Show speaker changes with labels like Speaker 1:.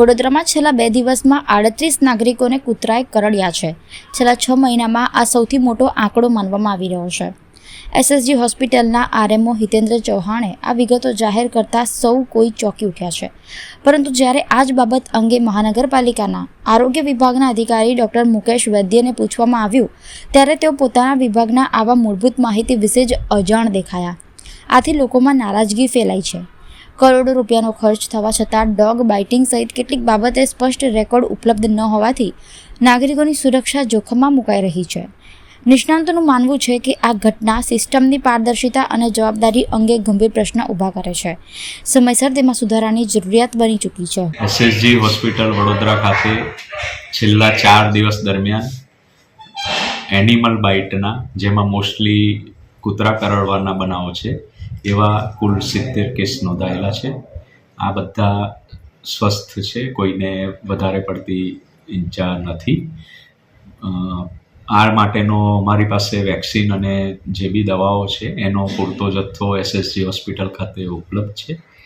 Speaker 1: વડોદરામાં છેલ્લા બે દિવસમાં આડત્રીસ નાગરિકોને કૂતરાએ કરડ્યા છે. છેલ્લા છ મહિનામાં આ સૌથી મોટો આંકડો માનવામાં આવી રહ્યો છે. એસએસજી હોસ્પિટલના આરએમઓ હિતેન્દ્ર ચૌહાણે આ વિગતો જાહેર કરતા સૌ કોઈ ચોંકી ઉઠ્યા છે. પરંતુ જ્યારે આ જ બાબત અંગે મહાનગરપાલિકાના આરોગ્ય વિભાગના અધિકારી ડૉક્ટર મુકેશ વૈદ્યને પૂછવામાં આવ્યું, ત્યારે તેઓ પોતાના વિભાગના આવા મૂળભૂત માહિતી વિશે જ અજાણ દેખાયા. આથી લોકોમાં નારાજગી ફેલાઈ છે. કરોડો રૂપિયાનો ખર્ચ થવા છતાં ડોગ બાઇટિંગ સહિત કેટલીક બાબતે સ્પષ્ટ રેકોર્ડ ઉપલબ્ધ ન હોવાથી નાગરિકોની સુરક્ષા જોખમમાં મુકાઈ રહી છે. નિષ્ણાંતોનું માનવું છે કે આ ઘટના સિસ્ટમની પારદર્શિતા અને જવાબદારી અંગે ગંભીર પ્રશ્ન ઊભા કરે છે. સમયસર તેમાં સુધારાની જરૂરિયાત બની ચૂકી છે.
Speaker 2: એસએસજી હોસ્પિટલ વડોદરા ખાતે છેલ્લા ચાર દિવસ દરમિયાન એનિમલ બાઇટના, જેમાં મોસ્ટલી કૂતરા કરડવાના બનાવો છે. એવા કુલ સિત્તેર કેસ નોંધાયેલા છે. આ બધા સ્વસ્થ છે. કોઈને વધારે પડતી ઈજા નથી. આ માટેનો અમારી પાસે વેક્સિન અને જે બી દવાઓ છે, એનો પૂરતો જથ્થો એસએસજી હોસ્પિટલ ખાતે ઉપલબ્ધ છે.